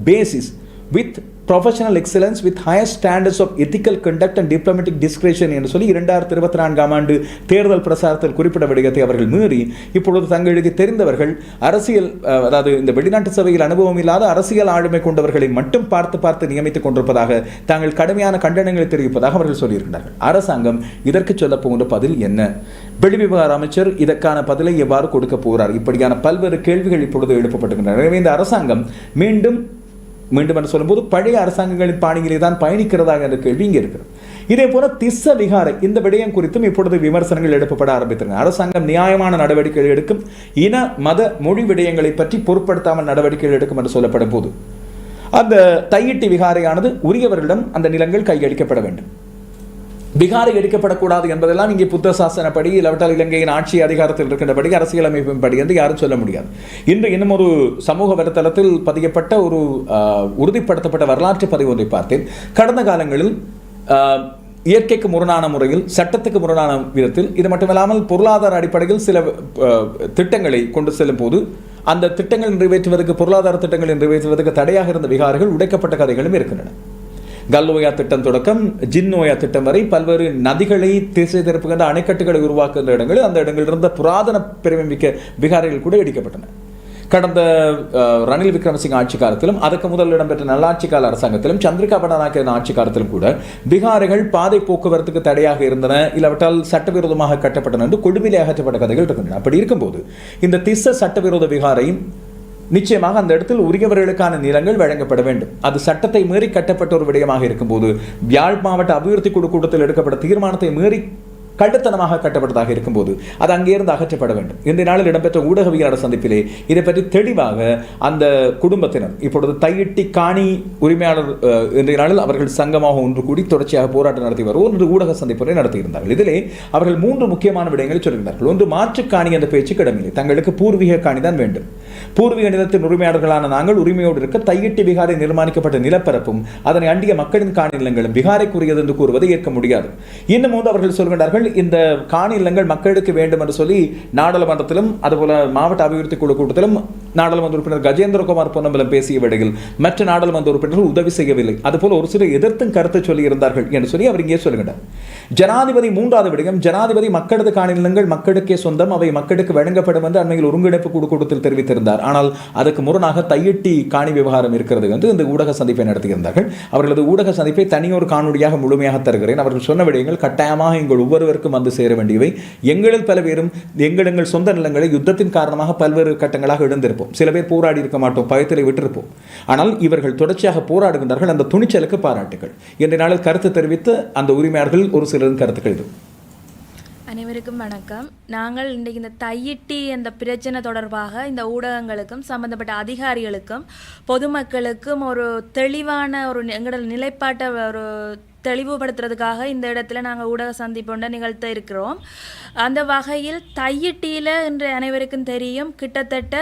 basis with professional excellence with higher standards of ethical conduct and conduct discretion என்று சொல்லி இரண்டாயிரத்தி இருபத்தி நான்காம் ஆண்டு தேர்தல் பிரசாரத்தில் குறிப்பிட்ட விடயத்தை அவர்கள் மீறி இப்பொழுது தங்களுக்கு தெரிந்தவர்கள் அரசியல் அதாவது இந்த வெளிநாட்டு சபையில் அனுபவம் இல்லாத அரசியல் ஆளுமை கொண்டவர்களை மட்டும் பார்த்து பார்த்து நியமித்துக் கொண்டிருப்பதாக தாங்கள் கடுமையான கண்டனங்களை தெரிவிப்பதாக அவர்கள் சொல்லியிருக்கிறார்கள். அரசாங்கம் இதற்கு சொல்ல போகின்ற பதில் என்ன? வெளிவிவகார அமைச்சர் இதற்கான பதிலை எவ்வாறு கொடுக்க போகிறார்? இப்படியான பல்வேறு கேள்விகள் இப்பொழுது எழுப்பப்பட்டுகின்றன. எனவே இந்த அரசாங்கம் மீண்டும் மீண்டும் என்று சொல்லும்போது பழைய அரசாங்கங்களின் பாணியிலே தான் பயணிக்கிறதாக என்ற கேள்வி இங்கே இருக்கிறது. இதே போல திஸ்ஸ விகாரை இந்த விடயம் குறித்தும் இப்பொழுது விமர்சனங்கள் எழுப்பப்பட ஆரம்பித்தன அரசாங்கம் நியாயமான நடவடிக்கைகள் எடுக்கும் இன மத மொழி விடயங்களை பற்றி பொருட்படுத்தாமல் நடவடிக்கைகள் எடுக்கும் என்று சொல்லப்படும் போது அந்த தையிட்டி விகாரையானது உரியவர்களிடம் அந்த நிலங்கள் கையளிக்கப்பட வேண்டும். விகாரை எடுக்கப்படக்கூடாது என்பதெல்லாம் இங்கே புத்த சாசனப்படி இல்லாவிட்டால் இலங்கையின் ஆட்சி அதிகாரத்தில் இருக்கின்றபடி அரசியலமைப்பின் படி என்று யாரும் சொல்ல முடியாது. இன்று இன்னும் ஒரு சமூக வலைத்தளத்தில் பதியப்பட்ட ஒரு உறுதிப்படுத்தப்பட்ட வரலாற்று பதிவு ஒன்றை பார்த்தேன். கடந்த காலங்களில் இயற்கைக்கு முரணான முறையில் சட்டத்துக்கு முரணான விதத்தில் இது மட்டுமில்லாமல் பொருளாதார அடிப்படையில் சில திட்டங்களை கொண்டு செல்லும் போது அந்த திட்டங்கள் நிறைவேற்றுவதற்கு பொருளாதார திட்டங்களை நிறைவேற்றுவதற்கு தடையாக இருந்த விகாரிகள் உடைக்கப்பட்ட கதைகளும் இருக்கின்றன. கல்லோயா திட்டம் தொடக்கம் ஜின்னோயா திட்டம் வரை பல்வேறு நதிகளை திசை திருப்புகின்ற அணைக்கட்டுகளை உருவாக்குகின்ற இடங்களில் அந்த இடங்களில் இருந்த புராதன பெருமைமிக்க விகாரைகள் கூட இடிக்கப்பட்டன. கடந்த ரணில் விக்ரமசிங்க ஆட்சி காலத்திலும் அதற்கு முதல் இடம்பெற்ற நல்லாட்சி கால அரசாங்கத்திலும் சந்திரிகா பட்டநாயக்கின் ஆட்சி காலத்திலும் கூட விகாரைகள் பாதை போக்குவரத்துக்கு தடையாக இருந்தன இல்லாவிட்டால் சட்டவிரோதமாக கட்டப்பட்டன என்று கொடுமையிலே அகற்றப்பட்ட கதைகள் இருக்கின்றன. அப்படி இருக்கும்போது இந்த திஸ்ஸ சட்டவிரோத விகாரையும் நிச்சயமாக அந்த இடத்தில் உரியவர்களுக்கான நிலங்கள் வழங்கப்பட வேண்டும். அது சட்டத்தை மீறி கட்டப்பட்ட ஒரு விடயமாக இருக்கும்போது யாழ் மாவட்ட அபிவிருத்தி குழு கூட்டத்தில் எடுக்கப்பட்ட தீர்மானத்தை மீறி கள்ளத்தனமாக கட்டப்பட்டதாக இருக்கும்போது அது அங்கேருந்து அகற்றப்பட வேண்டும். இந்த நாளில் இடம்பெற்ற ஊடகவியலாளர் சந்திப்பிலே இதை பற்றி தெளிவாக அந்த குடும்பத்தினர் இப்பொழுது தையிட்டி காணி உரிமையாளர் அஹ், இன்றைய நாளில் அவர்கள் சங்கமாக ஒன்று கூடி தொடர்ச்சியாக போராட்டம் நடத்தி வருவோம். ஒன்று ஊடக சந்திப்பினை நடத்தியிருந்தார்கள் இதிலே அவர்கள் மூன்று முக்கியமான விடயங்களை சொல்லியிருந்தார்கள் ஒன்று மாற்றுக் காணி என்ற பேச்சு கிடமில்லை தங்களுக்கு பூர்வீக காணி தான் வேண்டும். பூர்வீக நிலத்தின் உரிமையாளர்களான நாங்கள் உரிமையோடு இருக்க தையிட்டி விகாரை நிர்மாணிக்கப்பட்ட நிலப்பரப்பும் அதனை அண்டிய மக்களின் காணி நிலங்களும் விகாரைக்குரியது என்று கூறுவதை ஏற்க முடியாது. இன்னும் போது அவர்கள் சொல்கின்றார்கள் இந்த காணி நிலங்கள் மக்களுக்கு வேண்டும் என்று சொல்லி நாடாளுமன்றத்திலும் அதுபோல மாவட்ட அபிவிருத்தி குழு கூட்டத்திலும் நாடாளுமன்ற உறுப்பினர் கஜேந்திரகுமார் பொன்னம்பலம் பேசிய வேளையில் மற்ற நாடாளுமன்ற உறுப்பினர்கள் உதவி செய்யவில்லை. அதுபோல ஒரு சிலர் எதிர்த்தும் கருத்து சொல்லி இருந்தார்கள் என்று சொல்லி அவர் இங்கே சொல்லுகின்றார். ஜனாதிபதி மூன்றாவது விடயம் ஜனாதிபதி மக்களது காணி நிலங்கள் மக்களுக்கே சொந்தம் அவை மக்களுக்கு வழங்கப்படும் என்று அண்மையில் ஒருங்கிணைப்பு குழு கூட்டத்தில் தெரிவித்திருந்தார். ஆனால் அதுக்கு முரணாக தையிட்டி காணி விவகாரம் இருக்கிறது என்று இந்த ஊடக சந்திப்பை நடத்தியிருந்தார்கள். அவர்களது ஊடக சந்திப்பை தனியொரு காணொலியாக முழுமையாக தருகிறேன். அவர்கள் சொன்ன விடயங்கள் கட்டாயமாக எங்கள் ஒவ்வொருவருக்கும் வந்து சேர வேண்டியவை. எங்களில் பல பேரும் எங்கள் எங்கள் சொந்த நிலங்களை யுத்தத்தின் காரணமாக பல்வேறு கட்டங்களாக இழந்திருப்போம் சில பேர் போராடி இருக்க மாட்டோம் பயத்திலே விட்டிருப்போம். ஆனால் இவர்கள் தொடர்ச்சியாக போராடுகின்றார்கள் அந்த துணிச்சலுக்கு பாராட்டுகள். இன்றைய நாளில் கருத்து தெரிவித்த அந்த உரிமையாளர்கள் ஒரு சிலரின் கருத்துக்கள் இது. அனைவருக்கும் வணக்கம். நாங்கள் இன்றைக்கு இந்த தையிட்டி அந்த பிரச்சனை தொடர்பாக இந்த ஊடகங்களுக்கும் சம்பந்தப்பட்ட அதிகாரிகளுக்கும் பொதுமக்களுக்கும் ஒரு தெளிவான ஒரு எங்களோட நிலைப்பாட்டை ஒரு தெளிவுபடுத்துறதுக்காக இந்த இடத்துல நாங்கள் ஊடக சந்திப்பொண்ட நிகழ்த்த இருக்கிறோம். அந்த வகையில் தையிட்டியில் இன்று அனைவருக்கும் தெரியும் கிட்டத்தட்ட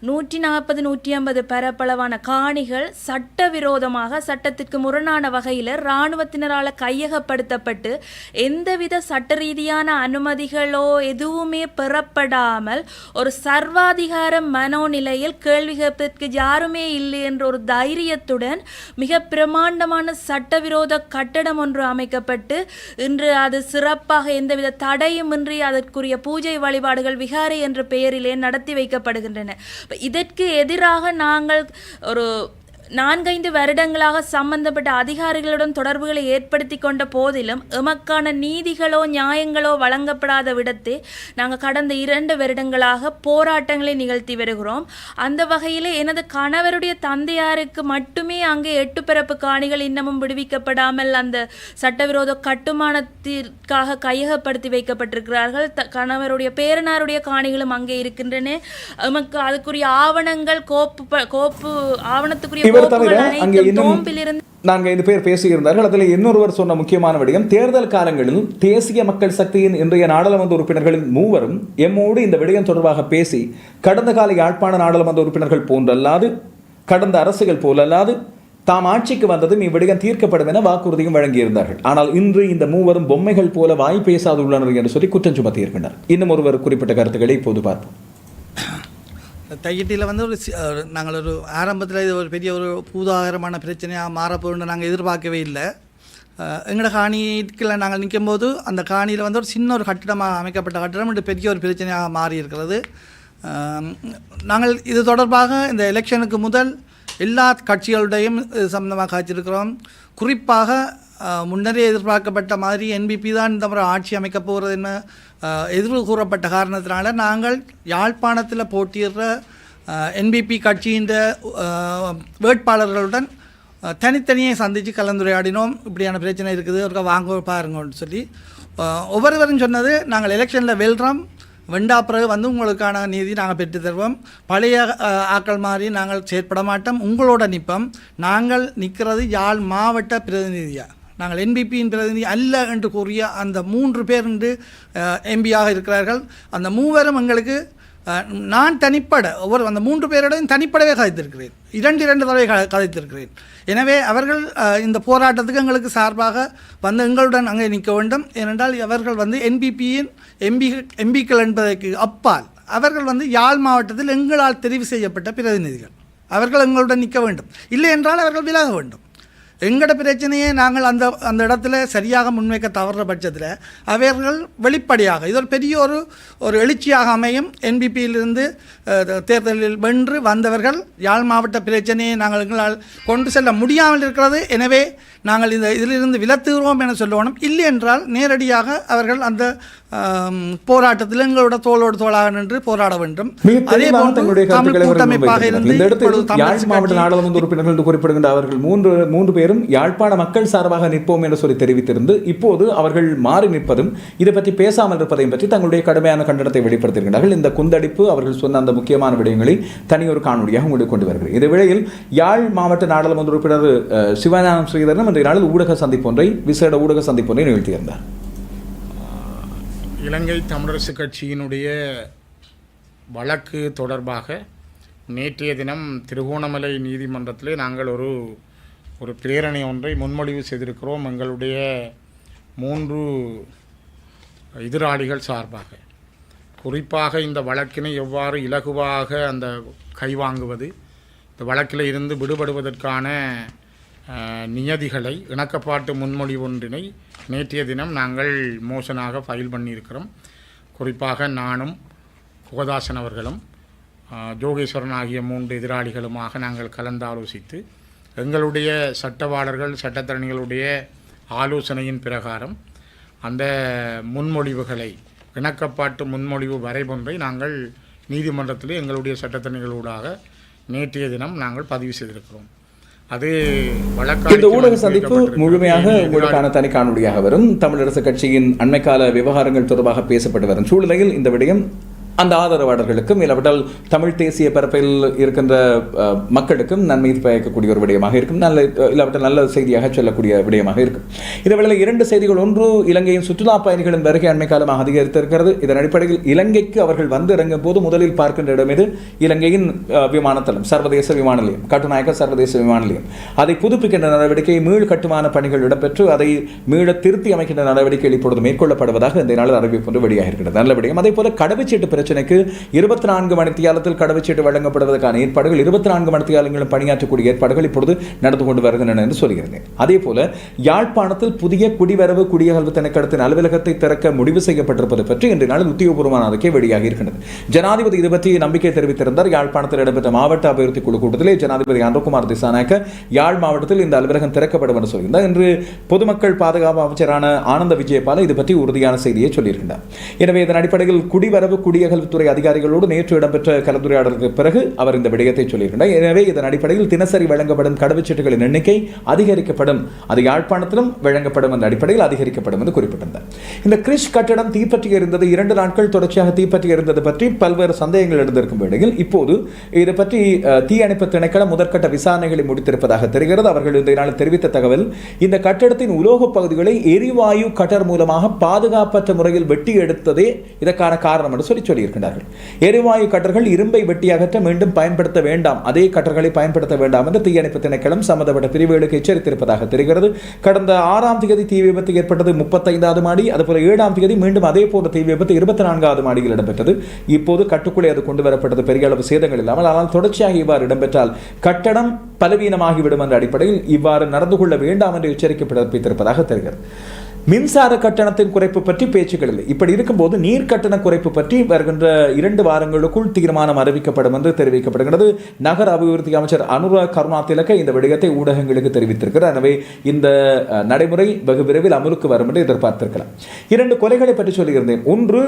நூற்றி நாற்பது நூற்றி ஐம்பது பரப்பளவான காணிகள் சட்டவிரோதமாக சட்டத்திற்கு முரணான வகையில் இராணுவத்தினரால் கையகப்படுத்தப்பட்டு எந்தவித சட்ட ரீதியான அனுமதிகளோ எதுவுமே பெறப்படாமல் ஒரு சர்வாதிகார மனோநிலையில் கேள்வி கேட்பதற்கு யாருமே இல்லை என்ற ஒரு தைரியத்துடன் மிக பிரமாண்டமான சட்டவிரோத கட்டட கட்டடம் ஒன்று அமைக்கப்பட்டு இன்று அது சிறப்பாக எந்தவித தடையுமின்றி அதற்குரிய பூஜை வழிபாடுகள் விகாரை என்ற பெயரிலே நடத்தி வைக்கப்படுகின்றன. இதற்கு எதிராக நாங்கள் ஒரு நான்கைந்து வருடங்களாக சம்பந்தப்பட்ட அதிகாரிகளுடன் தொடர்புகளை ஏற்படுத்தி கொண்ட போதிலும் எமக்கான நீதிகளோ நியாயங்களோ வழங்கப்படாத விடத்தே நாங்கள் கடந்த இரண்டு வருடங்களாக போராட்டங்களை நிகழ்த்தி வருகிறோம். அந்த வகையில் எனது கணவருடைய தந்தையாருக்கு மட்டுமே அங்கே எட்டு பிறப்பு காணிகள் இன்னமும் விடுவிக்கப்படாமல் அந்த சட்டவிரோத கட்டுமானத்திற்காக கையகப்படுத்தி வைக்கப்பட்டிருக்கிறார்கள். த கணவருடைய பேரனாருடைய காணிகளும் அங்கே இருக்கின்றன. எமக்கு அதுக்குரிய ஆவணங்கள் கோப்பு ப- கோப்பு ஆவணத்துக்குரிய இவர் தவிர அங்கே இன்னும் நான்கு ஐந்து பேர் பேசியிருந்தார்கள். அதில் இன்னொருவர் சொன்ன முக்கியமான விடயம் தேர்தல் காலங்களில் தேசிய மக்கள் சக்தியின் இன்றைய நாடாளுமன்ற உறுப்பினர்களின் மூவரும் எம்மோடு இந்த விடயம் தொடர்பாக பேசி கடந்த கால யாழ்ப்பாண நாடாளுமன்ற உறுப்பினர்கள் போன்றல்லாது கடந்த அரசுகள் போலல்லாது தாம் ஆட்சிக்கு வந்ததும் இவ்விடயம் தீர்க்கப்படும் என வாக்குறுதியும் வழங்கியிருந்தார்கள். ஆனால் இன்று இந்த மூவரும் பொம்மைகள் போல வாய் பேசாதுள்ளனர் என்று சொல்லி குற்றம் சுமத்தியிருக்கின்றனர். இன்னும் ஒருவர் குறிப்பிட்ட கருத்துக்களை இப்போது பார்ப்போம். தையிட்டியில் வந்து ஒரு நாங்கள் ஒரு ஆரம்பத்தில் இது ஒரு பெரிய ஒரு பூதாகரமான பிரச்சனையாக மாறப்போகுன்னு நாங்கள் எதிர்பார்க்கவே இல்லை. எங்களோட காணிக்குள்ள நாங்கள் நிற்கும் போது அந்த காணியில் வந்து ஒரு சின்ன ஒரு கட்டிடமாக அமைக்கப்பட்ட கட்டிடம் இது பெரிய ஒரு பிரச்சனையாக மாறி இருக்கிறது. நாங்கள் இது தொடர்பாக இந்த எலெக்ஷனுக்கு முதல் எல்லா கட்சிகளுடையும் இது காய்ச்சிருக்கிறோம். குறிப்பாக முன்னரே எதிர்பார்க்கப்பட்ட மாதிரி என்பிபி தான் இந்த முறை ஆட்சி அமைக்கப் போகிறதுன்னு அஹ், எதிர்வு கூறப்பட்ட காரணத்தினால நாங்கள் யாழ்ப்பாணத்தில் போட்டியிடுற என்பிபி கட்சியின் வேட்பாளர்களுடன் தனித்தனியே சந்தித்து கலந்துரையாடினோம். இப்படியான பிரச்சனை இருக்குது. ஒருக்கா வாங்க பாருங்கன்னு சொல்லி ஒவ்வொருவரும் சொன்னது நாங்கள் எலெக்ஷனில் வெல்றோம். வெண்டா பிறகு வந்து உங்களுக்கான நீதி நாங்கள் பெற்று தருவோம். பழைய ஆக்கள் மாதிரி நாங்கள் செயற்பட மாட்டோம். உங்களோட நிற்போம் நாங்கள் நிற்கிறது யாழ் மாவட்ட பிரதிநிதியாக நாங்கள் என்பிபியின் பிரதிநிதி அல்ல என்று கூறிய அந்த மூன்று பேர் என்று எம்பியாக இருக்கிறார்கள். அந்த மூவரும் எங்களுக்கு நான் தனிப்பட ஒவ்வொரு அந்த மூன்று பேரோடையும் தனிப்படவே கதைத்திருக்கிறேன். இரண்டு இரண்டு தடவை கதைத்திருக்கிறேன். எனவே அவர்கள் இந்த போராட்டத்துக்கு எங்களுக்கு சார்பாக வந்து எங்களுடன் அங்கே நிற்க வேண்டும். ஏனென்றால் அவர்கள் வந்து என்பிபியின் எம்பி எம்பிக்கள் என்பதற்கு அப்பால் அவர்கள் வந்து யாழ் மாவட்டத்தில் எங்களால் தெரிவு செய்யப்பட்ட பிரதிநிதிகள். அவர்கள் எங்களுடன் நிற்க வேண்டும். இல்லை என்றால் அவர்கள் விலக வேண்டும். எங்களோட பிரச்சனையை நாங்கள் அந்த அந்த இடத்துல சரியாக முன்வைக்க தவறுற பட்சத்தில் அவர்கள் வெளிப்படையாக இது ஒரு பெரிய ஒரு ஒரு எழுச்சியாக அமையும். என்பிபியிலிருந்து தேர்தலில் வென்று வந்தவர்கள் யாழ் மாவட்ட பிரச்சனையை நாங்கள் எங்களால் கொண்டு செல்ல முடியாமல் இருக்கிறது. எனவே நாங்கள் இந்த இதிலிருந்து விலத்துகிறோம் என சொல்லணும் இல்லை என்றால் நேரடியாக அவர்கள் அந்த போராட்டத்தில் எங்களோட தோளோடு தோளாக நின்று போராட வேண்டும். அதே போன்று தமிழ் கூட்டமைப்பாக. இருந்து நாடாளுமன்ற உறுப்பினர்கள் என்று குறிப்பிடுகின்ற அவர்கள் மூன்று மூன்று பேரும் யாழ்ப்பாண மக்கள் சார்பாக நிற்போம் என்று சொல்லி தெரிவித்திருந்து இப்போது அவர்கள் மாறி நிற்பதும் இதை பற்றி பேசாமல் இருப்பதையும் பற்றி தங்களுடைய கடுமையான கண்டனத்தை வெளிப்படுத்துகின்றார்கள் இந்த குந்தடிப்பு அவர்கள் சொன்ன அந்த முக்கியமான விடயங்களை தனியொரு காணொலியாக உங்களுக்கு கொண்டு வருகிறேன். இந்த வேளையில் யாழ் மாவட்ட நாடாளுமன்ற உறுப்பினர் சிவஞானம் ஸ்ரீதரன் இன்றைய நாளில் ஊடக சந்திப்பொன்றை விசேட ஊடக சந்திப்பொன்றை நிகழ்த்தியிருந்தார். இலங்கை தமிழரசு கட்சியினுடைய வழக்கு தொடர்பாக நேற்றைய தினம் திருகோணமலை நீதிமன்றத்திலே நாங்கள் ஒரு ஒரு பிரேரணை ஒன்றை முன்மொழிவு செய்திருக்கிறோம். எங்களுடைய மூன்று எதிராளிகள் சார்பாக. குறிப்பாக இந்த வழக்கினை எவ்வாறு இலகுவாக அந்த கைவாங்குவது இந்த வழக்கில் இருந்து விடுபடுவதற்கான நியதிகளை இணக்கப்பாட்டு முன்மொழிவு ஒன்றினை நேற்றைய தினம் நாங்கள் மோசனாக ஃபைல் பண்ணியிருக்கிறோம். குறிப்பாக நானும் குகதாசன் அவர்களும் ஜோகேஸ்வரன் ஆகிய மூன்று எதிராளிகளுமாக நாங்கள் கலந்தாலோசித்து எங்களுடைய சட்டவாளர்கள் சட்டத்தரணிகளுடைய ஆலோசனையின் பிரகாரம் அந்த முன்மொழிவுகளை இணக்கப்பாட்டு முன்மொழிவு வரைபொன்றை நாங்கள் நீதிமன்றத்தில் எங்களுடைய சட்டத்தரணிகளூடாக நேற்றைய தினம் நாங்கள் பதிவு செய்திருக்கிறோம். அது இந்த ஊடக சந்திப்பு முழுமையாக. உங்களுக்கான தனி காணொலியாக வரும் தமிழரசு கட்சியின் அண்மைக்கால விவகாரங்கள் தொடர்பாக பேசப்பட்டு வரும் சூழ்நிலையில் இந்த விடயம் அந்த ஆதரவாளர்களுக்கும் இல்லாவிட்டால் தமிழ் தேசிய பரப்பில் இருக்கின்ற மக்களுக்கும் நன்மை பயக்கக்கூடிய ஒரு விடயமாக இருக்கும். நல்ல இல்லாவிட்டால் நல்ல செய்தியாக சொல்லக்கூடிய விடயமாக இருக்கும். இதேவேளை இரண்டு செய்திகள். ஒன்று இலங்கையின் சுற்றுலா பயணிகளின் வருகை அண்மை காலமாக அதிகரித்திருக்கிறது. இதன் அடிப்படையில் இலங்கைக்கு அவர்கள் வந்து இறங்கும் போது முதலில் பார்க்கின்ற இடம் இது இலங்கையின் விமானத்தளம் சர்வதேச விமான நிலையம். கட்டுநாயக்க சர்வதேச விமான நிலையம். அதை புதுப்பிக்கின்ற நடவடிக்கை மீள் கட்டுமான பணிகள் இடம்பெற்று அதை மீள திருத்தி அமைக்கின்ற நடவடிக்கை இப்பொழுது மேற்கொள்ளப்படுவதாக இந்த நாளில் அறிவிப்பு ஒன்று வெளியாக நல்ல விடயம். அதே போல கடவுச்சீட்டு பிரச்சனைக்கு இருபத்தி நான்கு மணித்தியாலத்தில் கடவுச்சீட்டு வழங்கப்படுவதற்கான ஏற்பாடுகள் இருபத்தி நான்கு மணித்தியாலங்களும் பணியாற்றக்கூடிய ஏற்பாடுகள் இப்பொழுது நடந்து கொண்டு வருகின்றன என்று சொல்கிறேன். அதே போல யாழ்ப்பாணத்தில் புதிய குடிவரவு குடியகல்வு திணைக்களத்தின் அலுவலகத்தை திறக்க முடிவு செய்யப்பட்டிருப்பது பற்றி இன்று நாளில் உத்தியோகபூர்வமான அறிக்கை வெளியாக இருக்கின்றது. ஜனாதிபதி இது பற்றி நம்பிக்கை தெரிவித்திருந்தார். யாழ்ப்பாணத்தில் இடம்பெற்ற மாவட்ட அபிவிருத்தி குழு கூட்டத்திலே ஜனாதிபதி அன்றகுமார் திசாநாயக்க யாழ் மாவட்டத்தில் இந்த அலுவலகம் திறக்கப்படும் என்று சொல்கிறார் இன்று பொதுமக்கள் பாதுகாப்பு அமைச்சரான ஆனந்த விஜயபால இது பற்றி உறுதியான செய்தியை சொல்லியிருக்கின்றார். எனவே இதன் அடிப்படையில் குடிவரவு குடியகல் குடியகல்வுத்துறை அதிகாரிகளோடு நேற்று இடம்பெற்ற கலந்துரையாடலுக்கு பிறகு அவர் இந்த விடயத்தை சொல்லியிருக்கின்றார் எனவே இதன் அடிப்படையில் தினசரி வழங்கப்படும் கடவுச்சீட்டுகளின் எண்ணிக்கை அதிகரிக்கப்படும். அது யாழ்ப்பாணத்திலும் வழங்கப்படும் என்ற அடிப்படையில் அதிகரிக்கப்படும் என்று குறிப்பிட்டிருந்தார். இந்த கிரிஷ் கட்டடம் தீப்பற்றி இருந்தது இரண்டு நாட்கள் தொடர்ச்சியாக தீப்பற்றி இருந்தது பற்றி பல்வேறு சந்தேகங்கள் எழுந்திருக்கும் வேளையில் இப்போது இது பற்றி தீயணைப்பு திணைக்களம் முதற்கட்ட விசாரணைகளை முடித்திருப்பதாக தெரிகிறது. அவர்கள் இந்த நாள் தெரிவித்த தகவல் இந்த கட்டடத்தின் உலோக பகுதிகளை எரிவாயு கட்டர் மூலமாக பாதுகாப்பற்ற முறையில் வெட்டி எடுத்ததே இதற்கான காரணம் என்று சொல்லி சொல்லியிருக்கிறார்கள் எரிவாயு கட்டர்கள் இரும்பை வெட்டி அகற்ற மீண்டும் பயன்படுத்த வேண்டாம். அதே கட்டர்களை பயன்படுத்த வேண்டாம் என்று தீயணைப்பு திணைக்களம் சம்பந்தப்பட்ட பிரிவுகளுக்கு எச்சரித்திருப்பதாக தெரிகிறது. கடந்த ஆறாம் தேதி தீ விபத்து ஏற்பட்டது முப்பத்தைந்தாவது மாடி அதுபோல ஏழாம் தேதி மீண்டும் அதே போன்ற தீ விபத்து இருபத்தி நான்காவது மாடியில் இடம்பெற்றது. இப்போது கட்டுக்குள்ளே அது கொண்டு வரப்பட்டது பெரிய அளவு சேதங்கள் இல்லாமல் ஆனால் தொடர்ச்சியாக இவ்வாறு இடம்பெற்றால் கட்டடம் பலவீனமாகிவிடும் என்ற அடிப்படையில் இவ்வாறு நடந்து கொள்ள வேண்டாம் என்று எச்சரிக்கை பிறப்பித்திருப்பதாக தெரிகிறது. மின்சார கட்டணத்தின் குறைப்பு பற்றி பேச்சுக்கள் இல்லை. இப்படி இருக்கும்போது நீர் கட்டண குறைப்பு பற்றி வருகின்ற இரண்டு வாரங்களுக்குள் தீர்மானம் அறிவிக்கப்படும் என்று தெரிவிக்கப்படுகிறது. நகர அபிவிருத்தி அமைச்சர் அனுரா கருணா திலக்க இந்த விடயத்தை ஊடகங்களுக்கு தெரிவித்திருக்கிறார். எனவே இந்த நடைமுறை வெகு விரைவில் அமலுக்கு வரும் என்று எதிர்பார்த்திருக்கலாம். இரண்டு கொலைகளை பற்றி சொல்லியிருந்தேன். ஒன்று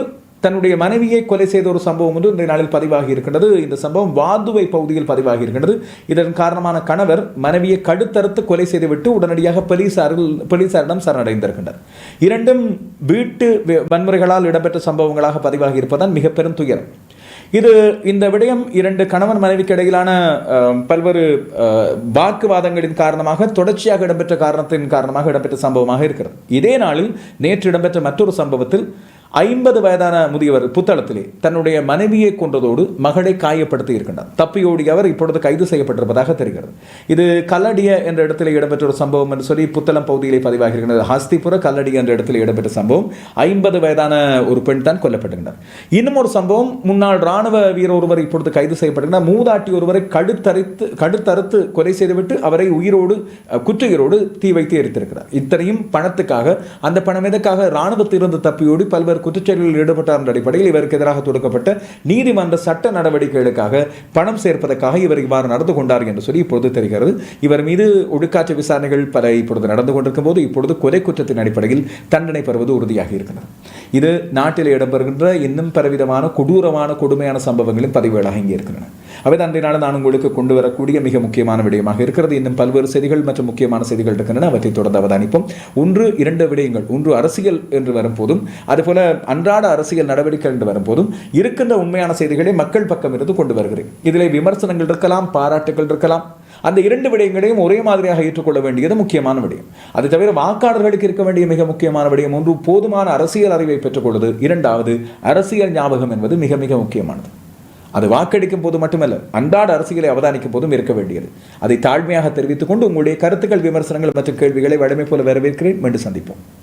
தன்னுடைய மனைவியை கொலை செய்த ஒரு சம்பவம் ஒன்று இன்றைய நாளில் பதிவாகி இருக்கின்றது. இந்த சம்பவம் வாதுவை பகுதியில் பதிவாகி இருக்கின்றது. இதன் காரணமான கணவர் மனைவியை கடுத்தறுத்து கொலை செய்துவிட்டு உடனடியாக போலீசாரில் போலீசாரிடம் சரணடைந்திருக்கின்றனர் இரண்டும் வீட்டு வன்முறைகளால் இடம்பெற்ற சம்பவங்களாக பதிவாகி இருப்பதால் மிக பெரும் துயரம். இது இந்த விடயம் இரண்டு கணவன் மனைவிக்கு இடையிலான பல்வேறு வாக்குவாதங்களின் காரணமாக தொடர்ச்சியாக இடம்பெற்ற காரணத்தின் காரணமாக இடம்பெற்ற சம்பவமாக இருக்கிறது. இதே நாளில் நேற்று இடம்பெற்ற மற்றொரு சம்பவத்தில் ஐம்பது வயதான முதியவர் புத்தளத்திலே தன்னுடைய மனைவியை கொன்றதோடு மகளை காயப்படுத்தி இருக்கின்றார். தப்பியோடிய அவர் இப்பொழுது கைது செய்யப்பட்டிருப்பதாக தெரிகிறது. இது கல்லடிய என்ற இடத்தில் இடம்பெற்ற ஒரு சம்பவம் என்று சொல்லி புத்தளம் பகுதியிலே பதிவாகி இருக்கிறது ஹஸ்திபுர கல்லடி என்ற இடத்தில் இடம்பெற்ற சம்பவம் ஐம்பது வயதான ஒரு பெண் தான் கொல்லப்பட்டிருக்கிறார் இன்னும் ஒரு சம்பவம் முன்னாள் ராணுவ வீரர் ஒருவர் இப்பொழுது கைது செய்யப்பட்டிருக்கிறார். மூதாட்டி ஒருவரை கடுத்தரித்து கடுத்தறுத்து கொலை செய்துவிட்டு அவரை உயிரோடு குற்றுயிரோடு தீ வைத்து எரித்திருக்கிறார். இத்தனையும் பணத்துக்காக அந்த பணம் எதற்காக? ராணுவத்திலிருந்து தப்பியோடி பல்வேறு குற்றச்செயல்களில் ஈடுபட்டார் என்ற அடிப்படையில் இவருக்கு எதிராக தொடுக்கப்பட்ட நீதிமன்ற சட்ட நடவடிக்கைகளுக்காக பணம் சேர்ப்பதற்காக இவர் இவ்வாறு நடந்து கொண்டார் என்று சொல்லி இப்பொழுது தெரிகிறது. இவர் மீது ஒழுக்காற்று விசாரணைகள் பல இப்பொழுது நடந்து கொண்டிருக்கும் போது இப்பொழுது கொலை குற்றத்தின் அடிப்படையில் தண்டனை பெறுவது உறுதியாக இருக்கிறது. இது நாட்டில் இடம்பெறுகின்ற இன்னும் பலவிதமான கொடூரமான கொடுமையான சம்பவங்களின் பதிவுகளாக இங்கே இருக்கின்றன. அவை அன்றைய நான் உங்களுக்கு கொண்டு வரக்கூடிய மிக முக்கியமான விடயமாக இருக்கிறது. இன்னும் பல்வேறு செய்திகள் மற்றும் முக்கியமான செய்திகள் இருக்கின்றன. அவற்றை தொடர்ந்து அவதானிப்போம். ஒன்று இரண்டு விடயங்கள். ஒன்று அரசியல் என்று வரும்போதும் அதுபோல அன்றாட அரசியல் நடவடிக்கை என்று வரும்போதும் இருக்கின்ற உண்மையான செய்திகளை மக்கள் பக்கம் இருந்து கொண்டு வருகிறேன். இதிலே விமர்சனங்கள் இருக்கலாம் பாராட்டுகள் இருக்கலாம். அந்த இரண்டு விடயங்களையும் ஒரே மாதிரியாக ஏற்றுக்கொள்ள வேண்டியது முக்கியமான விடயம். அது தவிர வாக்காளர்களுக்கு இருக்க வேண்டிய மிக முக்கியமான விடயம் ஒன்று போதுமான அரசியல் அறிவை பெற்றுக்கொள்வது. இரண்டாவது அரசியல் ஞாபகம் என்பது மிக மிக முக்கியமானது. அது வாக்களிக்கும் போது மட்டுமல்ல அன்றாட அரசியலை அவதானிக்கும் போதும் இருக்க வேண்டியது. அதை தாழ்மையாக தெரிவித்துக் கொண்டு உங்களுடைய கருத்துக்கள் விமர்சனங்கள் மற்றும் கேள்விகளை வழமை போல வரவேற்கிறேன். மீண்டும் சந்திப்போம்.